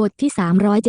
บทที่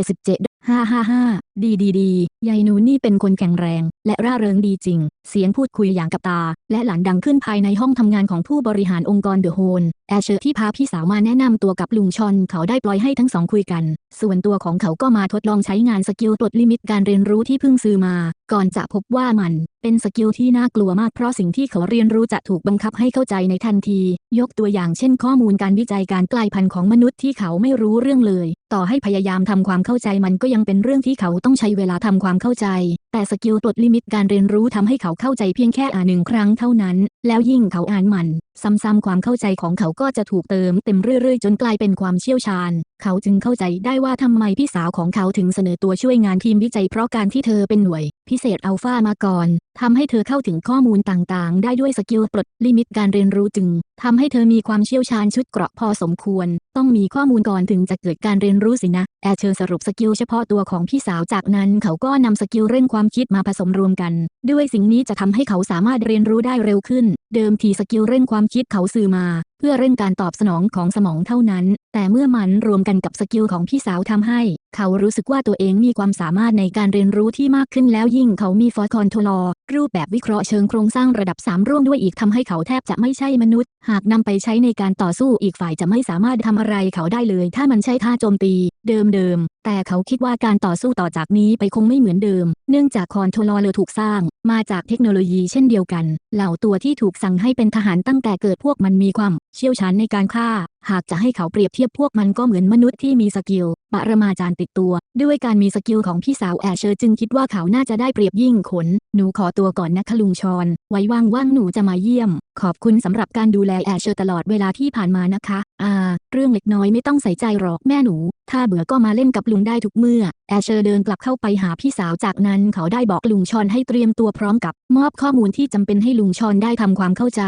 377ห้าห้าห้า ดีดีดียายนูนี่เป็นคนแข็งแรง และร่าเริงดีจริง เสียงพูดคุยอย่างกับตา และหลานดังขึ้นภายในห้องทำงานของผู้บริหารองค์กรเดอะโฮนแอชเชอร์ที่พาพี่สาวมาแนะนำตัวกับลุงชอนเขาได้ปล่อยให้ทั้งสองคุยกัน ส่วนตัวของเขาก็มาทดลองใช้งานสกิลปลดลิมิตการเรียนรู้ที่เพิ่งซื้อมา ก่อนจะพบว่ามันเป็นสกิลที่น่ากลัวมากเพราะสิ่งที่เขาเรียนรู้จะถูกบังคับให้เข้าใจในทันที ยกตัวอย่างเช่นข้อมูลการวิจัยการกลายพันธุ์ของมนุษย์ที่เขาไม่รู้เรื่องเลย ต่อให้พยายามทำความเข้าใจมันก็ยังเป็นเรื่องที่เขาต้อง้องใช้เวลาทำความเข้าใจ แต่สกิลปลดลิมิตการเรียนรู้ทำให้เขาเข้าใจเพียงแค่อ่านหนึ่งครั้งเท่านั้น แล้วยิ่งเขาอ่านมัน ซ้ำๆความเข้าใจของเขาก็จะถูกเติมเต็มเรื่อยๆ จนกลายเป็นความเชี่ยวชาญ เขาจึงเข้าใจได้ว่าทำไมพี่สาวของเขาถึงเสนอตัวช่วยงานทีมวิจัยเพราะการที่เธอเป็นหน่วย พิเศษอัลฟามาก่อนทำให้เธอเข้าถึงข้อมูลต่างๆ ได้ด้วยสกิลปลดลิมิตการเรียนรู้จึงทำให้เธอมีความเชี่ยวชาญชุดเกราะพอสมควร ต้องมีข้อมูลก่อนถึงจะเกิดการเรียนรู้สินะ แอร์เชอร์สรุปสกิลเฉพาะตัวของพี่สาวจากนั้นเขาก็นำสกิลเร่งความคิดมาผสมรวมกัน ด้วยสิ่งนี้จะทำให้เขาสามารถเรียนรู้ได้เร็วขึ้น เดิมทีสกิลเร่งความคิดเขาซื้อมา เพื่อเร่งการตอบสนองของสมองเท่านั้น แต่เมื่อมันรวมกันกับสกิลของพี่สาวทำให้ เขารู้สึกว่าตัวเองมีความสามารถในการเรียนรู้ที่มากขึ้นแล้วยิ่งเขามีฟอร์คอนโทรลรูปแบบวิเคราะห์เชิงโครงสร้างระดับ 3 ร่วมด้วยอีกทำให้เขาแทบจะไม่ใช่มนุษย์ หากนำไปใช้ในการต่อสู้อีกฝ่ายจะไม่สามารถทำอะไรเขาได้เลย ถ้ามันใช่ท่าโจมตี เดิมๆ แต่เขาคิดว่าการต่อสู้ต่อจากนี้ไปคงไม่เหมือนเดิม เนื่องจากคอนโทรลเลอร์ถูกสร้าง มาจากเทคโนโลยีเช่นเดียวกัน เหล่าตัวที่ถูกสั่งให้เป็นทหารตั้งแต่เกิดพวกมันมีความเชี่ยวชาญในการฆ่า หากจะให้เขาเปรียบเทียบพวกมันก็เหมือนมนุษย์ที่มีสกิลปรมาจารย์ติดตัว ด้วยการมีสกิลของพี่สาวแอชเชอร์จึงคิดว่าเขาน่าจะได้เปรียบยิ่งขน หนูขอตัวก่อนนะคะลุงชอน ไว้ว่างๆหนูจะมาเยี่ยม ขอบคุณสำหรับการดูแลแอชเชอร์ตลอดเวลาที่ผ่านมานะคะ อ่า เรื่องเล็กน้อยไม่ต้องใส่ใจหรอกแม่หนู ถ้าเบื่อก็มาเล่นกับลุงได้ทุกเมื่อ แอชเชอร์เดินกลับเข้าไปหาพี่สาวจากนั้นเขาได้บอกลุงชอนให้เตรียมตัวพร้อมกับมอบข้อมูลที่จำเป็นให้ลุงชอนได้ทำความเข้าใจ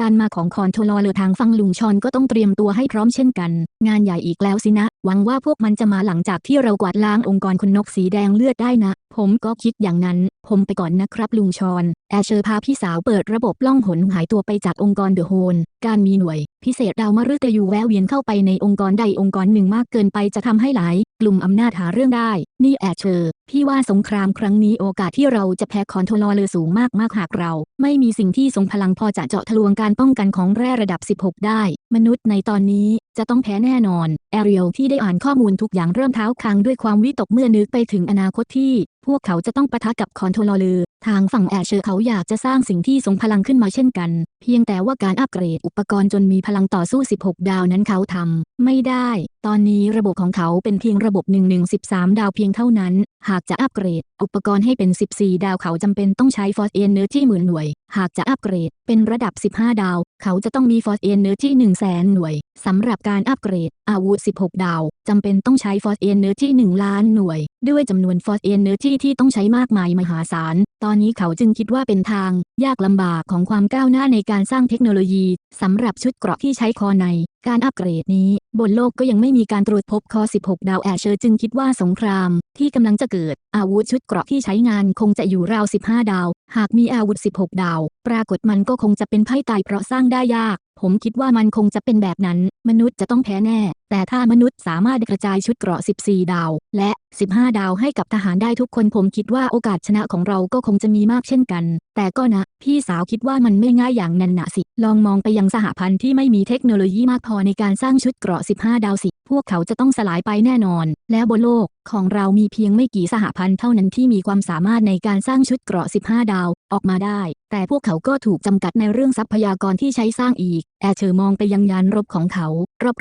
การมาของคอนโทรลเลอร์ทางฟังลุงชอนก็ต้องเตรียมตัวให้พร้อมเช่นกัน งานใหญ่อีกแล้วสินะ หวังว่าพวกมันจะมาหลังจากที่เรากวาดล้างองค์กรคนนกสีแดงเลือดได้นะ ผมก็คิดอย่างนั้น ผมไปก่อนนะครับลุงชอน แอชเชอร์พาพี่สาวเปิดระบบล่องหนหายตัวไปจากองค์กรเดอะโฮนการมีหน่วย พิเศษดาวมฤตยูแวะเวียนเข้าไปในองค์กรใดองค์กรหนึ่งมากเกินไปจะทำให้หลาย กลุ่มอำนาจหาเรื่องได้ นี่แอชเชอร์ พี่ว่าสงครามครั้งนี้โอกาสที่เราจะแพ้คอนโทรลเลอร์สูงมากมากหากเรา ไม่มีสิ่งที่ทรงพลังพอจะเจาะทะลวงการป้องกันของแร่ระดับ 16 ได้ มนุษย์ในตอนนี้จะต้องแพ้แน่นอน แอเรียลที่ได้อ่านข้อมูลทุกอย่างเริ่มเท้าคางด้วยความวิตกเมื่อนึกไปถึงอนาคตที่ พวกเขาจะต้องปะทะกับคอนโทรลเลอร์ทางฝั่งแอชเชอร์เขาอยากจะสร้างสิ่งที่ทรงพลังขึ้นมาเช่นกัน เพียงแต่ว่าการอัปเกรดอุปกรณ์จนมีพลังต่อสู้ 16 ดาวนั้นเขาทำไม่ได้ ตอนนี้ระบบของเขาเป็นเพียงระบบ1113 ดาวเพียงเท่านั้น หาากจะอัปเกรด อุปกรณ์ให้เป็น 14 ดาวเขาจำเป็นต้องใช้ Force Energy หมื่นหน่วย หากจะอัปเกรด เป็นระดับ 15 ดาว เขาจะต้องมี Force Energy 1 0 0 0 0แสนหน่วยสำหรับการอัปเกรด อาวุธ 16 ดาวจำเป็นต้องใช้ Force Energy 1ล้านหน่วย ด้วยจำนวน Force Energy ที่ต้องใช้มากมายมหาศาล ตอนนี้เขาจึงคิดว่าเป็นทาง ยากลำบากของความก้าวหน้าในการสร้างเทคโนโลยีสำหรับชุดเกราะที่ใช้คอใน การอัปเกรดนี้ บนโลกก็ยังไม่มีการตรวจพบคอ 16 ดาวแอชเชอร์จึงคิดว่าสงคราม ที่กำลังจะเกิด อาวุธชุดเกราะที่ใช้งานคงจะอยู่ราว 15 ดาว หากมีอาวุธ 16 ดาว ปรากฏมันก็คงจะเป็นไพ่ตายเพราะสร้างได้ยาก ผมคิดว่ามันคงจะเป็นแบบนั้น มนุษย์จะต้องแพ้แน่ แต่ถ้ามนุษย์สามารถกระจายชุดเกราะ 14 ดาว และ 15 ดาวให้กับทหารได้ทุกคนผมคิดว่าโอกาสชนะของเราก็คงจะมีมากเช่นกัน แต่ก็นะ พี่สาวคิดว่ามันไม่ง่ายอย่างนั้นนะสิ ลองมองไปยังสหพันธ์ที่ไม่มีเทคโนโลยีมากพอในการสร้างชุดเกราะ 15 ดาวสิ พวกเขาจะต้องสลายไปแน่นอน แล้วบนโลก ของเรามีเพียงไม่กี่สหพันธ์เท่านั้นที่มีความสามารถในการสร้างชุดเกราะ 15 ดาว ออกมาได้ แต่พวกเขาก็ถูกจำกัดในเรื่องทรัพยากรที่ใช้สร้างอีก แอเชอร์มองไปยังยานรบของเขา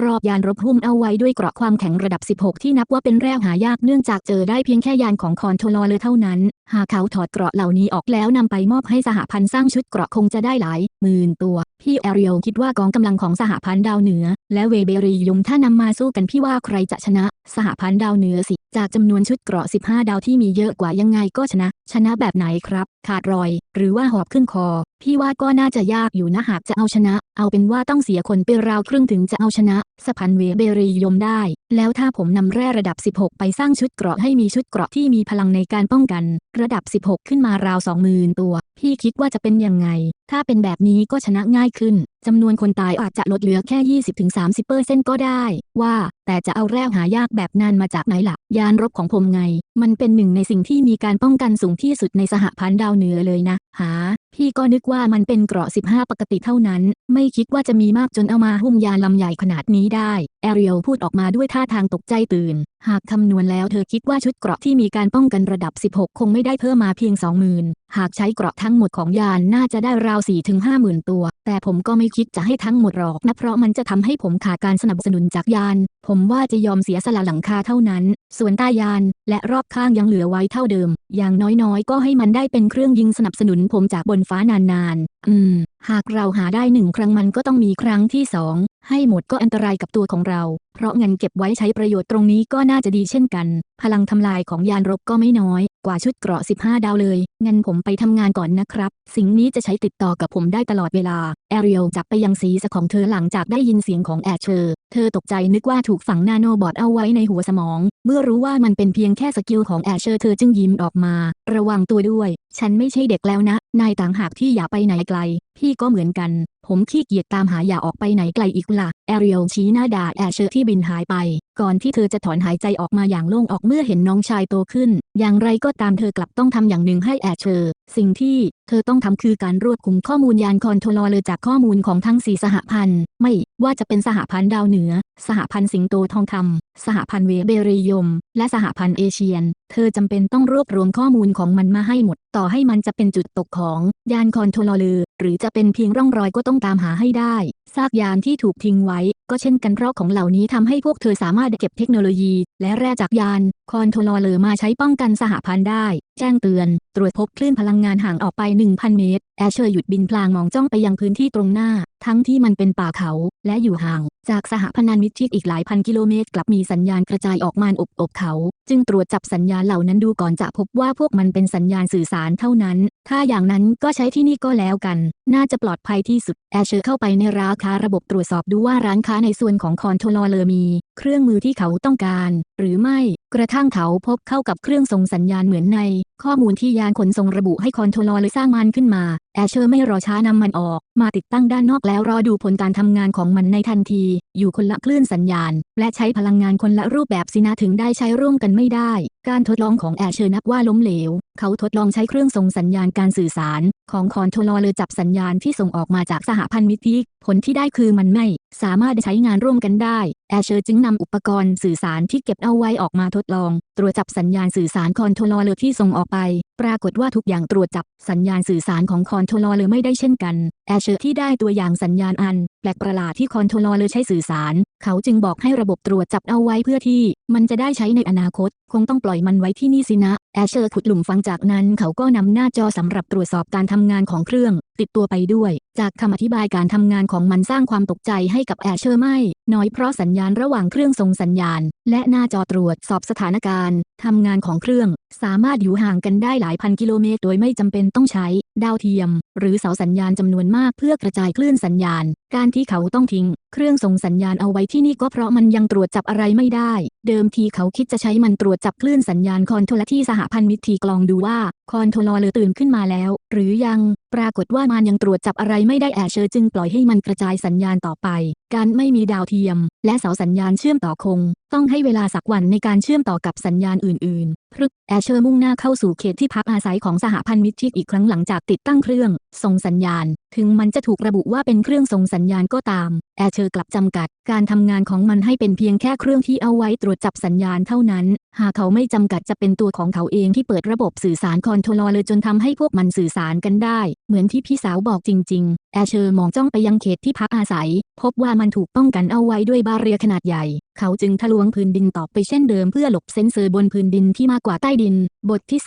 รอบๆ ยานรบหุ้มเอาไว้ด้วยเกราะความแข็งระดับ 16 ที่นับว่าเป็นแร่หายากเนื่องจากเจอได้เพียงแค่ยานของคอนโทรลเลอร์เท่านั้น หากเขาถอดเกราะเหล่านี้ออกแล้วนำไปมอบให้สหพันธ์สร้างชุดเกราะคงจะได้หลายหมื่นตัวพี่แอรียลคิดว่ากองกำลังของสหพันธ์ดาวเหนือ และเวเบรียมถ้านำมาสู้กันพี่ว่าใครจะชนะ สหพันธ์ดาวเหนือสิจากจำนวนชุดเกราะ 15 ดาวที่มีเยอะกว่ายังไงก็ชนะ ชนะแบบไหนครับ ขาดรอย หรือว่าหอบขึ้นคอ พี่ว่าก็น่าจะยากอยู่นะหากจะเอาชนะ เอาเป็นว่าต้องเสียคนไปราวครึ่งถึงจะเอาชนะสพันเวเบรียมได้ แล้วถ้าผมนำแร่ระดับ 16 ไปสร้างชุดเกราะให้มีชุดเกราะที่มีพลังในการป้องกัน ระดับ 16 ขึ้นมาราว20,000ตัว พี่คิดว่าจะเป็นยังไง ถ้าเป็นแบบนี้ก็ชนะง่ายขึ้นจำนวนคนตายอาจจะลดเหลือแค่ 20-30%ก็ได้ ว่า แต่จะเอาแร่หายากแบบนั้นมาจากไหนล่ะ ยานรบของผมไง มันเป็นหนึ่งในสิ่งที่มีการป้องกันสูงที่สุดในสหพันธ์ดาวเหนือเลยนะ หา พี่ก็นึกว่ามันเป็นเกราะ 15 ปกติเท่านั้น ไม่คิดว่าจะมีมากจนเอามาหุ้มยานลำใหญ่ขนาดนี้ได้ แอเรียลพูดออกมาด้วยท่าทางตกใจตื่น หากคำนวณแล้วเธอคิดว่าชุดเกราะที่มีการป้องกันระดับ 16 คงไม่ได้เพิ่มมาเพียง 20,000 หากใช้เกราะทั้งหมดของยานน่าจะได้ราว 4-50,000ตัว แต่ผมก็ไม่คิดจะให้ทั้งหมดหรอกนะเพราะมันจะทำให้ผมขาดการสนับสนุนจากยาน ผมว่าจะยอมเสียสละหลังคาเท่านั้น ส่วนใต้ยาน และรอบข้างยังเหลือไว้เท่าเดิม อย่างน้อยๆ ก็ให้มันได้เป็นเครื่องยิงสนับสนุนผมจากบนฟ้านานๆ อืม หากเราหาได้หนึ่งครั้งมันก็ต้องมีครั้งที่สองให้หมดก็อันตรายกับตัวของเรา เพราะเงินเก็บไว้ใช้ประโยชน์ตรงนี้ก็น่าจะดีเช่นกัน พลังทำลายของยานรบก็ไม่น้อย กว่าชุดเกราะ 15 ดาวเลย งั้นผมไปทำงานก่อนนะครับ สิ่งนี้จะใช้ติดต่อกับผมได้ตลอดเวลา แอเรียลจับไปยังศีรษะของเธอหลังจากได้ยินเสียงของแอชเชอร์ เธอตกใจนึกว่าถูกฝังนาโนบอทเอาไว้ในหัวสมอง เมื่อรู้ว่ามันเป็นเพียงแค่สกิลของแอชเชอร์เธอจึงยิ้มออกมา ระวังตัวด้วย ฉันไม่ใช่เด็กแล้วนะ นายต่างหากที่อย่าไปไหนไกล พี่ก็เหมือนกัน ผมขี้เกียจตามหาอย่าออกไปไหนไกลอีกล่ะ แอเรียลชี้หน้าด่าแอชเชอร์ที่บินหายไป ก่อนที่เธอจะถอนหายใจออกมาอย่างโล่งออกเมื่อเห็นน้องชายโตขึ้น อย่างไรก็ตามเธอกลับต้องทำอย่างหนึ่งให้แอชเชอร์ สิ่งที่เธอต้องทำคือการรวบคุมข้อมูลยานคอนโทรลเลอร์จากข้อมูลของทั้งสี่สหพันธ์ไม่ว่าจะเป็นสหพันธ์ดาวเหนือ สหพันธ์สิงโตทองคำสหพันธ์เวเบรียม และสหพันธ์เอเชียน เธอจำเป็นต้องรวบรวมข้อมูลของมันมาให้หมด ต่อให้มันจะเป็นจุดตกของยานคอนโทรลเลอร์หรือจะเป็นเพียงร่องรอยก็ต้องตามหาให้ได้ซากยานที่ถูกทิ้งไว้ ก็เช่นกันเพราะของเหล่านี้ทำให้พวกเธอสามารถเก็บเทคโนโลยี และแร่จากยานคอนโทรลเลอร์มาใช้ป้องกันสหพันธ์ได้ แจ้งเตือน ตรวจพบคลื่นพลังงานห่างออกไป 1,000 เมตร แอชเชอร์หยุดบินพลางมองจ้องไปยังพื้นที่ตรงหน้า ทั้งที่มันเป็นป่าเขาและอยู่ห่าง จากสหพนันมิตรที่อีกหลายพันกิโลเมตร กลับมีสัญญาณกระจายออกมาอบอบเขา จึงตรวจจับสัญญาณเหล่านั้นดูก่อนจะพบว่าพวกมันเป็นสัญญาณสื่อสารเท่านั้น ถ้าอย่างนั้นก็ใช้ที่นี่ก็แล้วกัน น่าจะปลอดภัยที่สุด แอชเชอร์เข้าไปในร้านค้าระบบตรวจสอบดูว่าร้านค้าในส่วนของคอนโทรลเลอร์มี เครื่องมือที่เขาต้องการ หรือไม่กระทั่งเขาพบเข้ากับเครื่องส่งสัญญาณเหมือนใน ข้อมูลที่ยานขนส่งระบุให้คอนโทรลเลอร์สร้างมันขึ้นมา แอชเชอร์ไม่รอช้านำมันออก มาติดตั้งด้านนอกแล้วรอดูผลการทำงานของมันในทันที อยู่คนละคลื่นสัญญาณ และใช้พลังงานคนละรูปแบบสินะถึงได้ใช้ร่วมกันไม่ได้ การทดลองของแอชเชอร์นับว่าล้มเหลว เขาทดลองใช้เครื่องส่งสัญญาณการสื่อสาร ของคอนโทรลเลอร์จับสัญญาณที่ส่งออกมาจากสหพันธมิตรผลที่ได้คือมันไม่ สามารถใช้งานร่วมกันได้แอชเชอร์จึงนำอุปกรณ์สื่อสารที่เก็บเอาไว้ออกมาทดลอง ตรวจจับสัญญาณสื่อสารคอนโทรลเลอร์ที่ส่งออกไป ปรากฏว่าทุกอย่างตรวจจับสัญญาณสื่อสารของคอนโทรลเลอร์ไม่ได้เช่นกันแอชเชอที่ได้ตัวอย่างสัญญาณอัน ลกประหลาดที่คอนโทรลเลอร์ใช้สื่อสาร เขาจึงบอกให้ระบบตรวจจับเอาไว้เพื่อที่ มันจะได้ใช้ในอนาคต คงต้องปล่อยมันไว้ที่นี่สินะ แอชเชอร์ขุดหลุมฟังจากนั้นเขาก็นำหน้าจอสำหรับตรวจสอบการทำงานของเครื่อง ติดตัวไปด้วย จากคำอธิบายการทำงานของมันสร้างความตกใจให้กับแอชเชอร์ไม่ น้อยเพราะสัญญาณระหว่างเครื่องส่งสัญญาณ และหน้าจอตรวจสอบสถานการณ์ทำงานของเครื่อง สามารถอยู่ห่างกันได้หลายพันกิโลเมตร โดยไม่จำเป็นต้องใช้ ดาวเทียม หรือเสาสัญญาณจำนวนมากเพื่อกระจายคลื่นสัญญาณ การที่เขาต้องทิ้ง เครื่องส่งสัญญาณเอาไว้ที่นี่ก็เพราะมันยังตรวจจับอะไรไม่ได้ เดิมทีเขาคิดจะใช้มันตรวจจับคลื่นสัญญาณคอนโทรลที่สหพันธมิตรทีกลองดูว่าคอนโทรลเลอตื่นขึ้นมาแล้ว หรือยัง ปรากฏว่ามันยังตรวจจับอะไรไม่ได้แอชเชอร์จึงปล่อยให้มันกระจายสัญญาณต่อไป การไม่มีดาวเทียม และเสาสัญญาณเชื่อมต่อคง ต้องให้เวลาสักวันในการเชื่อมต่อกับสัญญาณอื่นๆพรึกแอชเชอร์มุ่งหน้าเข้าสู่เขตที่พักอาศัยของสหพันธมิตรทีอีกครั้งหลังจากติดตั้งเครื่อง ส่งสัญญาณ ถึงมันจะถูกระบุว่าเป็นเครื่องส่งสัญญาณก็ตาม แอชเชอร์กลับจำกัด การทำงานของมันให้เป็นเพียงแค่เครื่องที่เอาไว้ตรวจจับสัญญาณเท่านั้น หากเขาไม่จำกัดจะเป็นตัวของเขาเองที่เปิดระบบสื่อสารคอนโทรลเลยจนทำให้พวกมันสื่อสารกันได้ เหมือนที่พี่สาวบอกจริง ๆ แอชเชอร์มองจ้องไปยังเขตที่พักอาศัย พบว่ามันถูกป้องกันเอาไว้ด้วยบาเรียขนาดใหญ่ เขาจึงทะลวงพื้นดินต่อไปเช่นเดิมเพื่อหลบเซนเซอร์บนพื้นดินที่มากกว่าใต้ดิน บทที่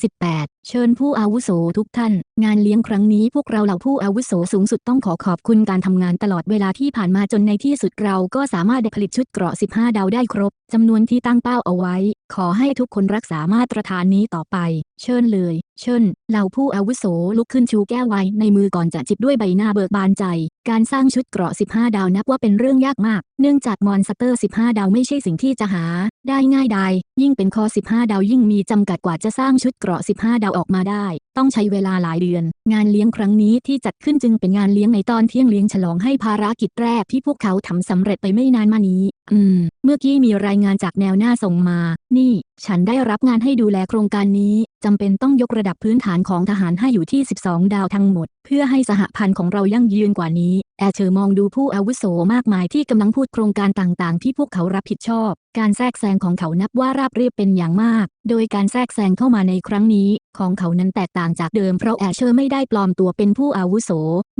378 เชิญผู้อาวุโสทุกท่าน งานเลี้ยงครั้งนี้พวกเราเหล่าผู้อาวุโสสูงสุดต้องขอขอบคุณการทำงานตลอดเวลาที่ผ่านมาจนในที่สุดเราก็สามารถได้ผลิตชุดเกราะ 15 ดาวได้ครบจำนวนที่ตั้งเป้าเอาไว้ขอให้ทุกคนรักษามาตรฐานนี้ต่อไป เชิญเลย เชิญเหล่าผู้อาวุโสลุกขึ้นชูแก้วไว้ในมือก่อนจะจิบด้วยใบหน้าเบิกบานใจ การสร้างชุดเกราะ 15 ดาวนับว่าเป็นเรื่องยากมาก เนื่องจากมอนสเตอร์ 15 ดาวไม่ใช่สิ่งที่จะหา ได้ง่ายดายยิ่งเป็นคอ 15 ดาวยิ่งมีจำกัดกว่าจะสร้างชุดเกราะ 15 ดาวออกมาได้ ต้องใช้เวลาหลายเดือน งานเลี้ยงครั้งนี้ที่จัดขึ้นจึงเป็นงานเลี้ยงในตอนเที่ยงเลี้ยงฉลองให้ภารกิจแรกที่พวกเขาทำสำเร็จไปไม่นานมานี้ อืม เมื่อกี้มีรายงานจากแนวหน้าส่งมา นี่ ฉันได้รับงานให้ดูแลโครงการนี้จำเป็นต้องยกระดับพื้นฐานของทหารให้อยู่ที่ 12 ดาวทั้งหมด เพื่อให้สหพันธ์ของเรายั่งยืนกว่านี้ แอเชอร์มองดูผู้อาวุโสมากมายที่กำลังพูดโครงการต่างๆ ที่พวกเขารับผิดชอบ การแทรกแซงของเขานับว่าราบเรียบเป็นอย่างมาก โดยการแทรกแซงเข้ามาในครั้งนี้ ของเขานั้นแตกต่างจากเดิมเพราะแอเชอร์ไม่ได้ปลอมตัวเป็นผู้อาวุโส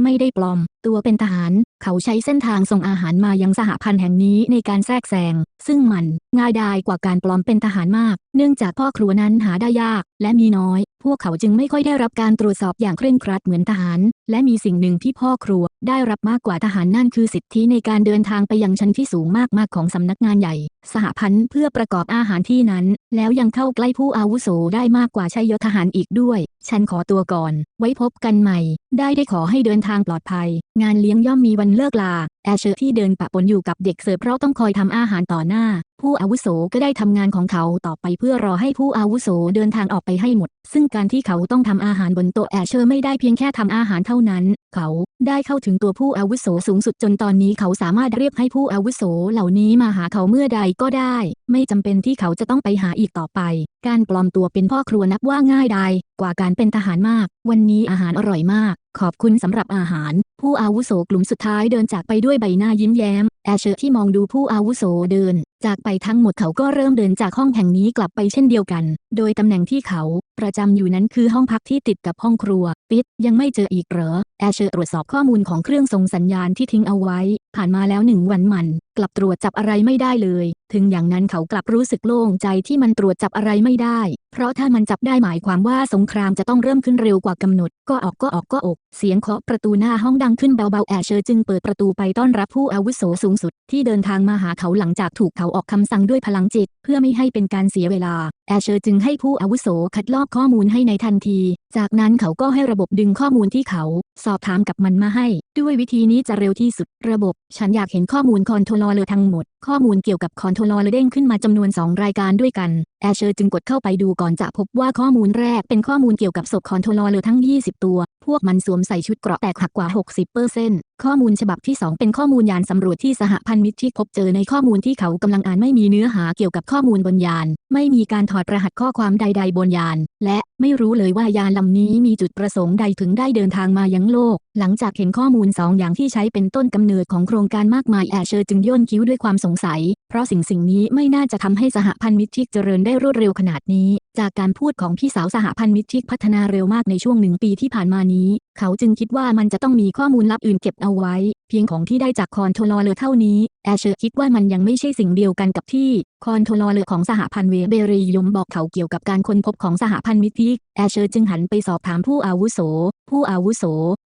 ไม่ได้ปลอม ตัวเป็นทหาร เขาใช้เส้นทางส่งอาหารมายังสหพันธ์แห่งนี้ในการแทรกแซง ซึ่งมันง่ายดายกว่าการปลอมเป็นทหารมาก เนื่องจากพ่อครัวนั้นหาได้ยากและมีน้อย พวกเขาจึงไม่ค่อยได้รับการตรวจสอบอย่างเคร่งครัดเหมือนทหาร และมีสิ่งหนึ่งที่พ่อครัว ได้รับมากกว่าทหารนั่นคือสิทธิในการเดินทางไปยังชั้นที่สูงมากๆของสำนักงานใหญ่ สหพันธ์เพื่อประกอบอาหารที่นั้น แล้วยังเข้าใกล้ผู้อาวุโสได้มากกว่าชัยยศทหารอีกด้วย ฉันขอตัวก่อน ไว้พบกันใหม่ ได้ได้ขอให้เดินทางปลอดภัย งานเลี้ยงย่อมมีวันเลิกลาแอเชอร์ที่เดินปะปนอยู่กับเด็กเสิร์ฟเพราะต้องคอยทำอาหารต่อหน้า ผู้อาวุโสก็ได้ทำงานของเขาต่อไปเพื่อรอให้ผู้อาวุโสเดินทางออกไปให้หมด ซึ่งการที่เขาต้องทำอาหารบนโต๊ะแอเชอร์ไม่ได้เพียงแค่ทำอาหารเท่านั้น เขาได้เข้าถึงตัวผู้อาวุโสสูงสุดจนตอนนี้เขาสามารถเรียกให้ผู้อาวุโสเหล่านี้มาหาเขาเมื่อใดก็ได้ ไม่จำเป็นที่เขาจะต้องไปหาอีกต่อไป การปลอมตัวเป็นพ่อครัวนับว่าง่ายดายกว่าการเป็นทหารมาก วันนี้อาหารอร่อยมาก ขอบคุณสำหรับอาหาร ผู้อาวุโสกลุ่มสุดท้ายเดินจากไปด้วยใบหน้ายิ้มแย้ม แอเชอร์ที่มองดูผู้อาวุโสเดิน จากไปทั้งหมดเขาก็เริ่มเดินจากห้องแห่งนี้กลับไปเช่นเดียวกัน โดยตำแหน่งที่เขา ประจำอยู่นั้นคือห้องพักที่ติดกับห้องครัว ปิดยังไม่เจออีกเหรอ แอเชอร์ตรวจสอบข้อมูลของเครื่องส่งสัญญาณที่ทิ้งเอาไว้ ผ่านมาแล้วหนึ่งวันมัน กลับตรวจจับอะไรไม่ได้เลย ถึงอย่างนั้นเขากลับรู้สึกโล่งใจที่มันตรวจจับอะไรไม่ได้ เพราะถ้ามันจับได้หมายความว่าสงครามจะต้องเริ่มขึ้นเร็วกว่ากำหนด ก็ออกก็ออกก็ออก เสียงเคาะประตูหน้าห้องดังขึ้นเบาๆแอเชอร์จึงเปิดประตูไปต้อนรับผู้อาวุโสสูงสุด ที่เดินทางมาหาเขาหลังจากถูกเขาออกคำสั่งด้วยพลังจิต เพื่อไม่ให้เป็นการเสียเวลา แอเชอร์จึงให้ผู้อาวุโสคัดลอกข้อมูลให้ในทันที จากนั้นเขาก็ให้ระบบดึงข้อมูลที่เขา สอบถามกับมันมาให้ ด้วยวิธีนี้จะเร็วที่สุด ระบบ ฉันอยากเห็นข้อมูลคอนโทรลเลอร์ทั้งหมดข้อมูลเกี่ยวกับคอนโทรลเลอร์เด้งขึ้นมาจำนวน 2 รายการด้วยกันแอชเชอร์จึงกดเข้าไปดูก่อนจะพบว่าข้อมูลแรกเป็นข้อมูลเกี่ยวกับศพคอนโทรลเลอร์ทั้ง 20 ตัว พวกมันสวมใส่ชุดเกราะแตกหักกว่า 60% ข้อมูลฉบับที่ 2 เป็นข้อมูลยานสำรวจที่สหพันธมิตรที่พบเจอในข้อมูลที่เขากำลังอ่านไม่มีเนื้อหาเกี่ยวกับข้อมูลบนยาน ไม่มีการถอดรหัสข้อความใด ๆ บนยาน และไม่รู้เลยว่ายานลำนี้มีจุดประสงค์ใดถึงได้เดินทางมายังโลก หลังจากเห็นข้อมูลสองอย่างที่ใช้เป็นต้นกำเนิดของโครงการมากมายแอเชอร์จึงย่นคิ้วด้วยความสงสัย เพราะสิ่งสิ่งนี้ไม่น่าจะทำให้สหพันธมิตรที่เจริญได้รวดเร็วขนาดนี้ จากการพูดของพี่สาวสหพันธมิตรที่พัฒนาเร็วมากในช่วงหนึ่งปีที่ผ่านมานี้ เขาจึงคิดว่ามันจะต้องมีข้อมูลลับอื่นเก็บเอาไว้ เพียงของที่ได้จากคอนโทรลเลอร์เท่านี้ แอร์เชอร์คิดว่ามันยังไม่ใช่สิ่งเดียวกันกับที่คอนโทรลเลอร์ของสหพันธ์เวเบรียมบอกเขาเกี่ยวกับการค้นพบของสหพันธ์มิตรแอร์เชอร์จึงหันไปสอบถามผู้อาวุโส ผู้อาวุโส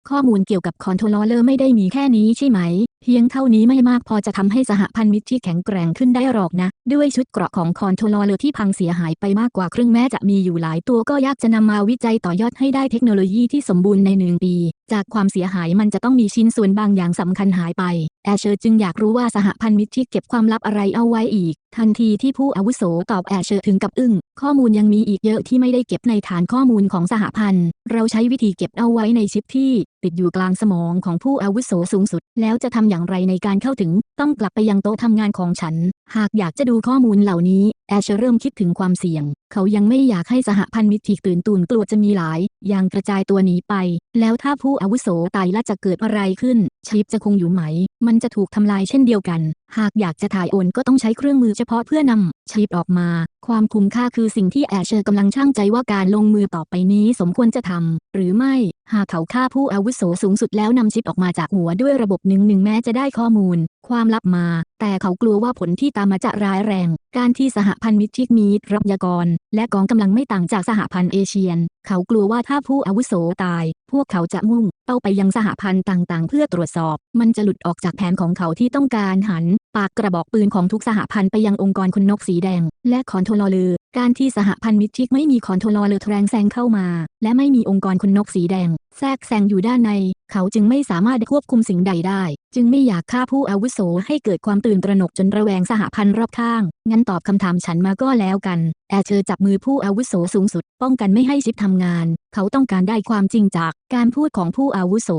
ข้อมูลเกี่ยวกับคอนโทรลเลอร์ไม่ได้มีแค่นี้ใช่ไหม เพียงเท่านี้ไม่มากพอจะทำให้สหพันธ์มิตรที่แข็งแกร่งขึ้นได้หรอกนะ ด้วยชุดเกราะของคอนโทรลเลอร์ที่พังเสียหายไปมากกว่าครึ่งแม้จะมีอยู่หลายตัวก็ยากจะนำมาวิจัยต่อยอดให้ได้เทคโนโลยีที่สมบูรณ์ในหนึ่งปี จากความเสียหายมันจะต้องมีชิ้นส่วนบางอย่างสำคัญหายไป แอเชอร์จึงอยากรู้ว่าสหพันธ์มิตรที่เก็บความลับอะไรเอาไว้อีก ทันทีที่ผู้อาวุโสตอบแอเชอร์ถึงกับอึ้งข้อมูลยังมีอีกเยอะที่ไม่ได้เก็บในฐานข้อมูลของสหพันธ์ เราใช้วิธีเก็บเอาไว้ในชิปที่ ติดอยู่กลางสมองของผู้อาวุโสสูงสุด แล้วจะทำอย่างไรในการเข้าถึง ต้องกลับไปยังโต๊ะทำงานของฉัน หากอยากจะดูข้อมูลเหล่านี้ แอร์เชอร์เริ่มคิดถึงความเสี่ยง เขายังไม่อยากให้สหพันธ์มิตรที่ตื่นตูนกลัวจะมีหลาย อย่างกระจายตัวหนีไป แล้วถ้าผู้อาวุโสตายและจะเกิดอะไรขึ้นชิปจะคงอยู่ไหม มันจะถูกทำลายเช่นเดียวกัน หากอยากจะถ่ายโอนก็ต้องใช้เครื่องมือเฉพาะเพื่อนำชิปออกมา ความคุ้มค่าคือสิ่งที่แอร์เชอร์กำลังช่างใจว่าการลงมือต่อไปนี้สมควรจะทำหรือไม่ หากเขาฆ่าผู้อาวุโสสูงสุดแล้วนำชิปออกมาจากหัวด้วยระบบหนึ่งหนึ่งแม้จะได้ข้อมูล ความลับมา แต่เขากลัวว่าผลที่ตามมาจะร้ายแรง การที่สหพันธ์มิตรที่มีทรัพยากร และกองกำลังไม่ต่างจากสหพันธ์เอเชียน เขากลัวว่าถ้าผู้อาวุโสตาย พวกเขาจะมุ่งเป้าไปยังสหพันธ์ต่างๆ เพื่อตรวจสอบ มันจะหลุดออกจากแผนของเขาที่ต้องการหัน ปากกระบอกปืนของทุกสหพันธ์ไปยังองค์กรคุณนกสีแดง และคอนโทรลเลอร์การที่สหพันธ์มิตรที่ไม่มีคอนโทรลเลอร์แทรกแซงเข้ามา และไม่มีองค์กรคุณนกสีแดง แทรกแซงอยู่ด้านใน เขาจึงไม่สามารถควบคุมสิ่งใดได้ จึงไม่อยากฆ่าผู้อาวุโสให้เกิดความตื่นตระหนกจนระแวงสหพันธ์รอบข้างงั้นตอบคำถามฉันมาก็แล้วกัน แอร์เชอร์จับมือผู้อาวุโสสูงสุด ป้องกันไม่ให้ชิปทำงาน เขาต้องการได้ความจริงจากการพูดของผู้อาวุโส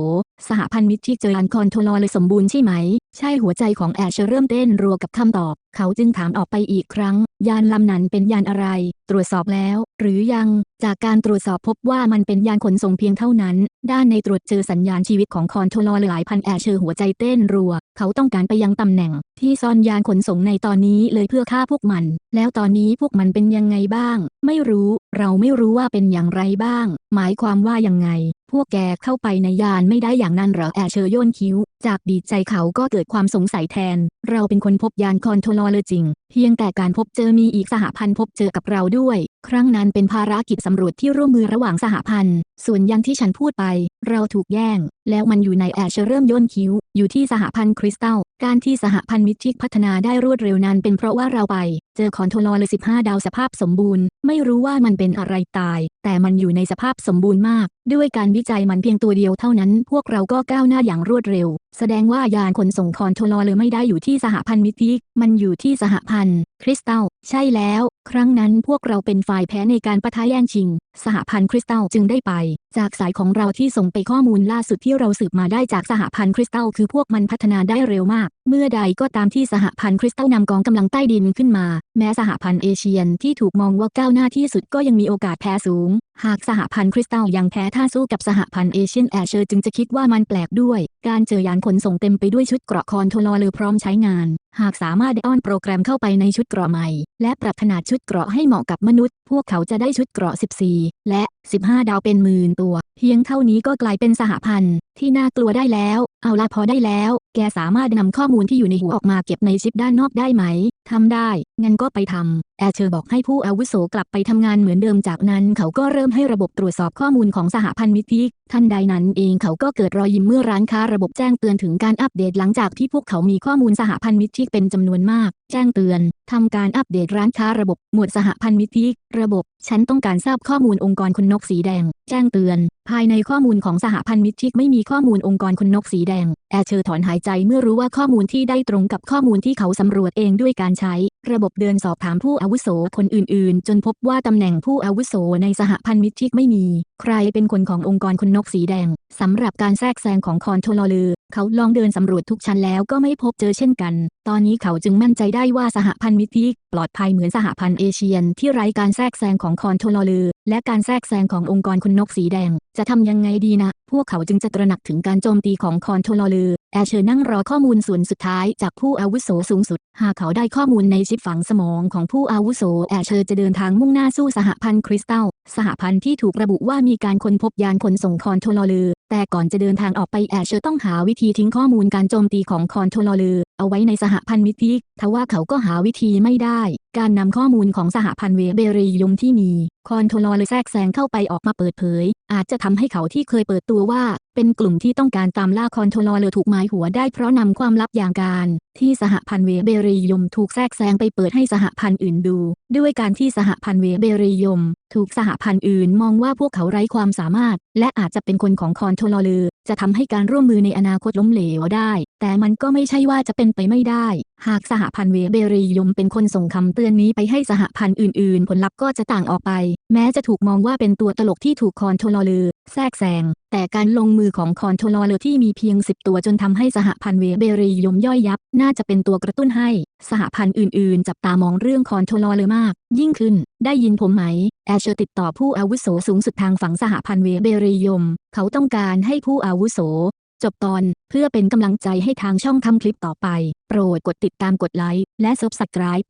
สหพันธมิตรที่เจออันคอนโทรลเลยสมบูรณ์ใช่ไหม ใช่หัวใจของแอร์เชอร์เริ่มเต้นรัวกับคำตอบ เขาจึงถามออกไปอีกครั้ง ยานลำนั้นเป็นยานอะไร ตรวจสอบแล้ว หรือยัง จากการตรวจสอบพบว่ามันเป็นยานขนส่งเพียงเท่านั้น ด้านในตรวจเจอสัญญาณชีวิตของคอนโทรลหลายพันแอร์เชอร์หัวใจเต้นรัว เขาต้องการไปยังตำแหน่ง ที่ซ่อนยานขนส่งในตอนนี้เลยเพื่อฆ่าพวกมัน แล้วตอนนี้พวกมันเป็นยังไงบ้าง ไม่รู้ เราไม่รู้ว่าเป็นอย่างไรบ้าง หมายความว่ายังไง พวกแกเข้าไปในยานไม่ได้อย่างนั้นหรอแอเชอร์โยนคิ้ว จากดีใจเขาก็เกิดความสงสัยแทน เราเป็นคนพบยานคอนโทรลเลยจริง เพียงแต่การพบเจอมีอีกสหพันธ์พบเจอกับเราด้วย ครั้งนั้นเป็นภารกิจสำรวจที่ร่วมมือระหว่างสหพันธ์ ส่วนยังที่ฉันพูดไป เราถูกแย่ง แล้วมันอยู่ในแอเชอร์เริ่มย่นคิ้ว อยู่ที่สหพันธ์คริสตัลการที่สหพันธ์มิทิกพัฒนาได้รวดเร็วนั้นเป็นเพราะว่าเราไป เจอคอนโทรลเลย 15 ดาวสภาพสมบูรณ์ ไม่รู้ว่ามันเป็นอะไรตาย แต่มันอยู่ในสภาพสมบูรณ์มาก ด้วยการวิจัยมันเพียงตัวเดียวเท่านั้น พวกเราก็ก้าวหน้าอย่างรวดเร็ว แสดงว่ายานขนส่งคอนโทรลเลยไม่ได้อยู่ที่สหพันธ์มิทิมันอยู่ที่สหพันธ์คริสตัล ใช่แล้ว ครั้งนั้นพวกเราเป็นฝ่ายแพ้ในการปะทะแย่งชิง สหพันธ์คริสตัลจึงได้ไป จากสายของเราที่ส่งไปข้อมูลล่าสุดที่เราสืบมาได้จากสหพันธ์คริสตัลคือพวกมันพัฒนาได้เร็วมาก เมื่อใดก็ตามที่สหพันธ์คริสตัลนำกองกำลังใต้ดินขึ้นมา แม้สหพันธ์เอเชียนที่ถูกมองว่าก้าวหน้าที่สุดก็ยังมีโอกาสแพ้สูง หากสหพันธ์คริสตัลยังแพ้ท่าสู้กับสหพันธ์เอเชียนแอเชอร์จึงจะคิดว่ามันแปลกด้วย การเจอยานขนส่งเต็มไปด้วยชุดเกราะคอนโทรลเลอร์พร้อมใช้งาน หากสามารถอ้อนโปรแกรมเข้าไปในชุดเกราะใหม่ และปรับขนาดชุดเกราะให้เหมาะกับมนุษย์ พวกเขาจะได้ชุดเกราะ 14 และ 15 ดาวเป็นหมื่นตัว เพียงเท่านี้ก็กลายเป็นสหพันธ์ ที่น่ากลัวได้แล้ว เอาละพอได้แล้ว แกสามารถนำข้อมูลที่อยู่ในหัวออกมาเก็บในชิปด้านนอกได้ไหม ทำได้ งั้นก็ไปทำ แอร์เชอร์บอกให้ผู้อาวุโสกลับไปทำงานเหมือนเดิมจากนั้นเขาก็เริ่มให้ระบบตรวจสอบข้อมูลของสหพันธ์มิตรท่านใดนั้นเองเขาก็เกิดรอยยิ้มเมื่อร้านค้าระบบแจ้งเตือนถึงการอัปเดตหลังจากที่พวกเขามีข้อมูลสหพันธ์มิตรเป็นจำนวนมาก แจ้งเตือนทำการอัปเดตร้านค้าระบบหมวดสหพันธ์มิตรระบบ ฉันต้องการทราบข้อมูลองค์กรคนนกสีแดงแจ้งเตือน ภายในข้อมูลของสหพันธ์มิตรไม่มีข้อมูลองค์กรคนนกสีแดง แอเชอร์ถอนหายใจเมื่อรู้ว่าข้อมูลที่ได้ตรงกับข้อมูลที่เขาสำรวจเองด้วยการใช้ ระบบเดินสอบถามผู้อาวุโสคนอื่นๆ จนพบว่าตำแหน่งผู้อาวุโสในสหพันธ์มิตรไม่มี ใครเป็นคนขององค์กรคนนกสีแดงสำหรับการแทรกแซงของคอนโทรลเลอร์เขาลองเดินสำรวจทุกชั้นแล้วก็ไม่พบเจอเช่นกัน ตอนนี้เขาจึงมั่นใจได้ว่าสหพันธ์มิตร ปลอดภัยเหมือนสหพันธ์เอเชียนที่ไร้การแทรกแซงของคอนโทรลเลอร์และการแทรกแซงขององค์กรคนนกสีแดง จะทำยังไงดีนะ พวกเขาจึงจะตระหนักถึงการโจมตีของคอนโทรลเลอร์ แอเชอร์นั่งรอข้อมูลส่วนสุดท้ายจากผู้อาวุโสสูงสุด หากเขาได้ข้อมูลในชิปฝังสมองของผู้อาวุโสแอเชอร์จะเดินทางมุ่งหน้าสู้สหพันธ์คริสตัล สหพันธ์ที่ถูกระบุว่ามีการค้นพบยานขนส่งคอนโทรลเลอร์ แต่ก่อนจะเดินทางออกไปแอเชอร์ต้องหาวิธีทิ้งข้อมูลการโจมตีของคอนโทรลเลอร์ เอาไว้ในสหพันธ์มิตรทว่าเขาก็หาวิธีไม่ได้ การนำข้อมูลของสหพันธ์เวเบรียมที่มีคอนโทรลเลยแทรกแซงเข้าไปออกมาเปิดเผย อาจจะทำให้เขาที่เคยเปิดตัวว่า เป็นกลุ่มที่ต้องการตามล่าคอนโทรลเลยถูกหมายหัวได้เพราะนำความลับอย่างการ ที่สหพันธ์เวเบรียมถูกแทรกแซงไปเปิดให้สหพันธ์อื่นดู ด้วยการที่สหพันธ์เวเบรียมถูกสหพันธ์อื่นมองว่าพวกเขาไร้ความสามารถ และอาจจะเป็นคนของคอนโทรลเลอร์จะทำให้การร่วมมือในอนาคตล้มเหลวได้ แต่มันก็ไม่ใช่ว่าจะเป็นไปไม่ได้ หากสหพันธ์เวเบรียมเป็นคนส่งคำเตือนนี้ไปให้สหพันธ์อื่นๆ ผลลัพธ์ก็จะต่างออกไป แม้จะถูกมองว่าเป็นตัวตลกที่ถูกคอนโทรลเลอร์แทรกแซงแต่การลงมือของคอนโทรลเลอร์ที่มีเพียง 10 ตัวจนทำให้สหพันธ์เวเบรียมย่อยยับ น่าจะเป็นตัวกระตุ้นให้ สหพันธ์อื่นๆ จับตามองเรื่องคอนโทรลเลอร์มาก ยิ่งขึ้น ได้ยินผมไหม แอชเชอร์ติดต่อผู้อาวุโสสูงสุดทางฝั่งสหพันธ์เวเบรียมเขาต้องการให้ผู้อาวุโส จบตอน พื่อเป็นกำลังใจให้ทางช่องทำคลิปต่อไป โปรดกดติดตามกดไลค์และ Subscribe